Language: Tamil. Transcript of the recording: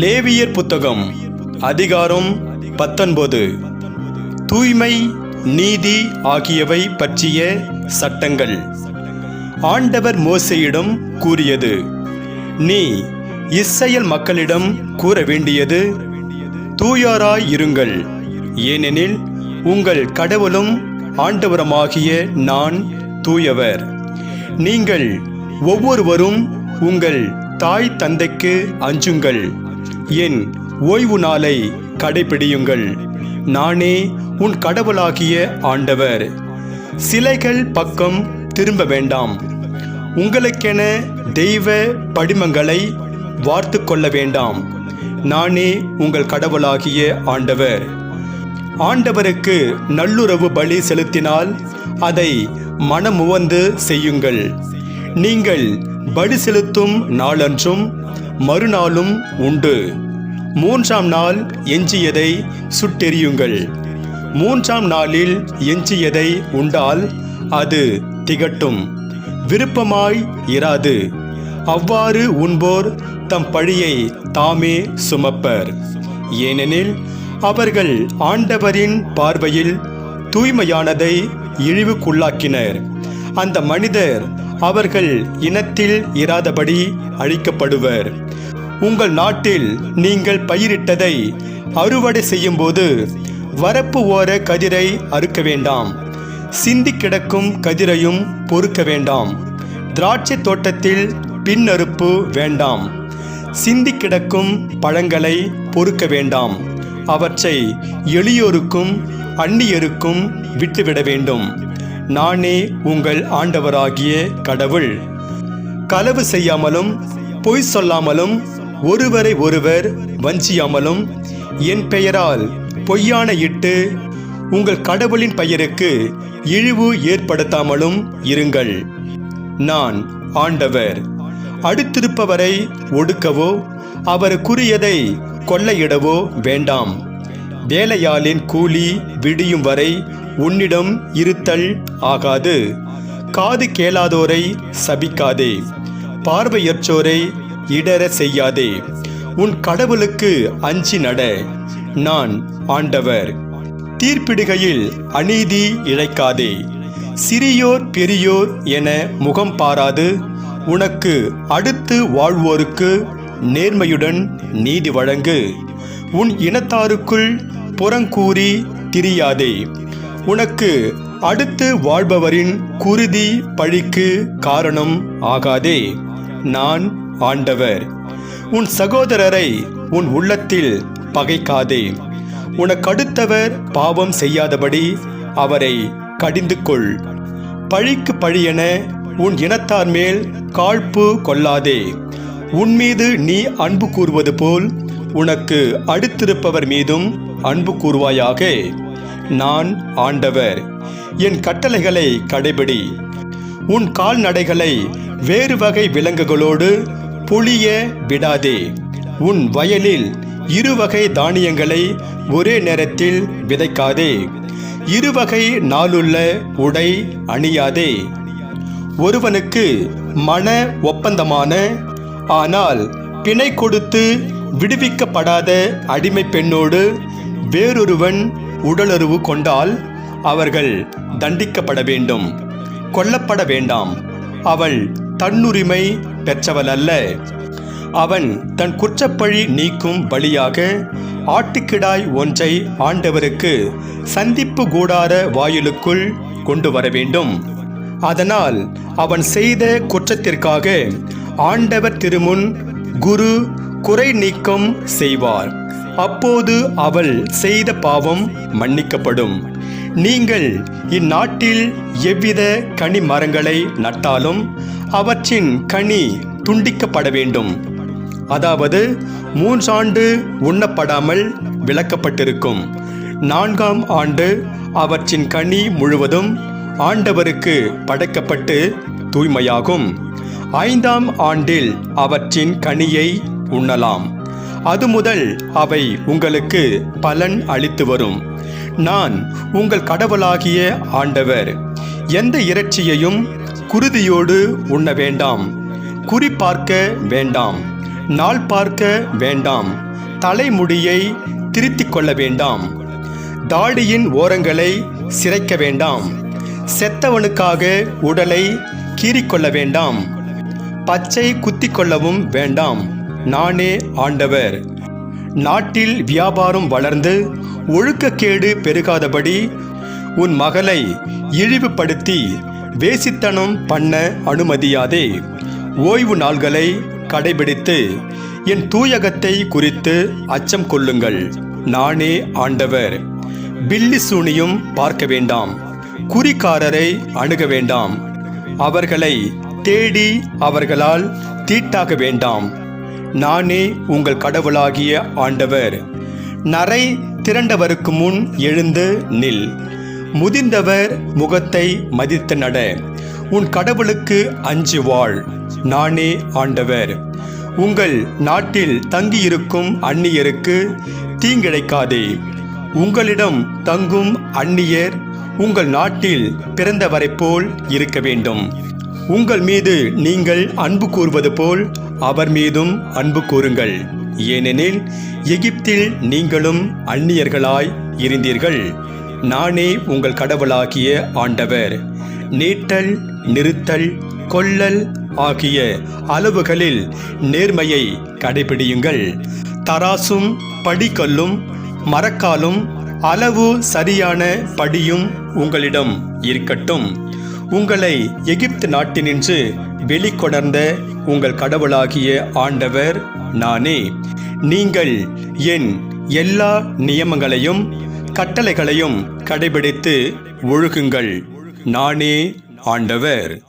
லேவியர் புத்தகம் அதிகாரம் பத்தொன்பது. தூய்மை நீதி ஆகியவை பற்றிய சட்டங்கள். ஆண்டவர் மோசையிடம் கூறியது நீ இஸ்ரேல் மக்களிடம் கூற வேண்டியது தூயாராய் இருங்கள். ஏனெனில் உங்கள் கடவுளும் ஆண்டவரமாகிய நான் தூயவர். நீங்கள் ஒவ்வொருவரும் உங்கள் தாய் தந்தைக்கு அஞ்சுங்கள். என் ஓய்வு நாளை கடைபிடியுங்கள். நானே உன் கடவுளாகிய ஆண்டவர். சிலைகள் பக்கம் திரும்ப வேண்டாம். உங்களுக்கென தெய்வ படிமங்களை வார்த்து கொள்ள வேண்டாம். நானே உங்கள் கடவுளாகிய ஆண்டவர். ஆண்டவருக்கு நல்லுறவு பலி செலுத்தினால் அதை மனமுவந்து செய்யுங்கள். நீங்கள் பலி செலுத்தும் நாளன்றும் மறுநாளும் உண்டு. மூன்றாம் நாள் எஞ்சியதை சுட்டெரியுங்கள் மூன்றாம் நாளில் எஞ்சியதை உண்டால் அது திகட்டும். விருப்பமாய் இராது. அவ்வாறு உண்போர் தம் பழியை தாமே சுமப்பர். ஏனெனில் அவர்கள் ஆண்டவரின் பார்வையில் தூய்மையானதை இழிவுக்குள்ளாக்கினர். அந்த மனிதர் அவர்கள் இனத்தில் இராதபடி அழிக்கப்படுவர். உங்கள் நாட்டில் நீங்கள் பயிரிட்டதை அறுவடை செய்யும்போது வரப்பு ஓர கதிரை அறுக்க வேண்டாம். சிந்தி கிடக்கும் கதிரையும் பொறுக்க வேண்டாம். திராட்சை தோட்டத்தில் பின்னறுப்பு வேண்டாம். சிந்தி கிடக்கும் பழங்களை பொறுக்க வேண்டாம். அவற்றை எளியோருக்கும் அந்நியருக்கும் விட்டுவிட வேண்டும். நானே உங்கள் ஆண்டவராகிய கடவுள். களவு செய்யாமலும் பொய் சொல்லாமலும் ஒருவரை ஒருவர் வஞ்சியாமலும் என் பெயரால் பொய்யான இட்டு உங்கள் கடவுளின் பெயருக்கு இழிவு ஏற்படுத்தாமலும் இருங்கள். நான் ஆண்டவர். அடுத்திருப்பவரை ஒடுக்கவோ அவருக்குரியதை கொள்ளையிடவோ வேண்டாம். வேலையாளின் கூலி விடியும் வரை உன்னிடம் இருத்தல் ஆகாது. காது கேளாதோரை சபிக்காதே. பார்வையற்றோரை இடர செய்யாதே. உன் கடவுளுக்கு அஞ்சி நட. நான் ஆண்டவர். தீர்ப்பிடுகையில் அநீதி இழைக்காதே. சிறியோர் பெரியோர் என முகம் பாராது. உனக்கு அடுத்து வாழ்வோருக்கு நேர்மையுடன் நீதி வழங்கு. உன் இனத்தாருக்குள் புறங்கூறி திரியாதே. உனக்கு அடுத்து வாழ்பவரின் குருதி பழிக்கு காரணம் ஆகாதே. நான் ஆண்டவர் உன் சகோதரரை உன் உள்ளத்தில் பகைக்காதே. உனக்கடுத்தவர் பாவம் செய்யாதபடி அவரை கடிந்து கொள் பழிக்கு பழியென உன் இனத்தார் மேல் காழ்ப்பு கொள்ளாதே. உன் மீது நீ அன்பு கூறுவது போல் உனக்கு அடுத்திருப்பவர் மீதும் அன்பு கூறுவாயாக நான் ஆண்டவர் என் கட்டளைகளை கடைபிடி. உன் கால்நடைகளை வேறு வகை விலங்குகளோடு புளிய விடாதே. உன் வயலில் இருவகை தானியங்களை ஒரே நேரத்தில் விதைக்காதே. இருவகை நாளுள்ள உடை அணியாதே. ஒருவனுக்கு மன ஒப்பந்தமான ஆனால் பிணை கொடுத்து விடுவிக்கப்படாத அடிமை பெண்ணோடு வேறொருவன் உடலுறவு கொண்டால் அவர்கள் தண்டிக்கப்பட வேண்டும். கொல்லப்பட வேண்டாம். அவள் தன்னுரிமை பெற்றவள் அல்ல அவன் தன் குற்றப்பழி நீக்கும் வழியாக ஆட்டுக்கிடாய் ஒன்றை ஆண்டவருக்கு சந்திப்பு கூடார வாயிலுக்குள் கொண்டு வர வேண்டும். அதனால் அவன் செய்த குற்றத்திற்காக ஆண்டவர் திருமுன் குரு குறை நீக்கம் செய்வார். அப்போது அவள் செய்த பாவம் மன்னிக்கப்படும். நீங்கள் இந்நாட்டில் எவ்வித கனி மரங்களை நட்டாலும் அவற்றின் கனி துண்டிக்கப்பட வேண்டும். அதாவது மூன்றாண்டு உண்ணப்படாமல் விளக்கப்பட்டிருக்கும். நான்காம் ஆண்டு அவற்றின் கனி முழுவதும் ஆண்டவருக்கு படைக்கப்பட்டு தூய்மையாகும். ஐந்தாம் ஆண்டில் அவற்றின் கனியை உண்ணலாம். அது முதல் அவை உங்களுக்கு பலன் அளித்து வரும். நான் உங்கள் கடவுளாகிய ஆண்டவர். எந்த இறைச்சியையும் குருதியோடு உண்ண வேண்டாம். குறி பார்க்க வேண்டாம். நாள் பார்க்க வேண்டாம். தலைமுடியை திருத்திக் கொள்ள வேண்டாம். தாடியின் ஓரங்களை சிரைக்க வேண்டாம். செத்தவனுக்காக உடலை கீறிக்கொள்ள வேண்டாம். பச்சை குத்திக் கொள்ளவும் வேண்டாம். நானே ஆண்டவர். நாட்டில் வியாபாரம் வளர்ந்து ஒழுக்கக்கேடு பெருகாதபடி உன் மகளை இழிவுபடுத்தி வேசித்தனம் பண்ண அனுமதியாதே. ஓய்வு நாள்களை கடைபிடித்து என் தூயகத்தை குறித்து அச்சம் கொள்ளுங்கள். நானே ஆண்டவர். பில்லி சூனியும் பார்க்க வேண்டாம். குறிக்காரரை அணுக வேண்டாம். அவர்களை தேடி அவர்களால் தீட்டாக வேண்டாம். நானே உங்கள் கடவுளாகிய ஆண்டவர். நரை திரண்டவருக்கு முன் எழுந்து நில். முதிர்ந்தவர் முகத்தை மதித்து நட உன் கடவுளுக்கு அஞ்சு வாழ் நானே ஆண்டவர். உங்கள் நாட்டில் தங்கியிருக்கும் அந்நியருக்கு தீங்கிழைக்காதே. உங்களிடம் தங்கும் அந்நியர் உங்கள் நாட்டில் பிறந்தவரை போல் இருக்க வேண்டும். உங்கள் மீது நீங்கள் அன்பு கூறுவது போல் அவர் மீதும் அன்பு கூறுங்கள். ஏனெனில் எகிப்தில் நீங்களும் அந்நியர்களாய் இருந்தீர்கள். நானே உங்கள் கடவுளாகிய ஆண்டவர். நீட்டல் நிறுத்தல் கொல்லல் ஆகிய அளவுகளில் நேர்மையை கடைபிடியுங்கள். தராசும் படிக்கல்லும் மரக்காலும் அளவு சரியான படியும் உங்களிடம் இருக்கட்டும். உங்களை எகிப்து நாட்டினின்று வெளிக்கொணர்ந்த உங்கள் கடவுளாகிய ஆண்டவர் நானே. நீங்கள் என் எல்லா நியமங்களையும் கட்டளைகளையும் கடைபிடித்து ஒழுகுங்கள். நானே ஆண்டவர்.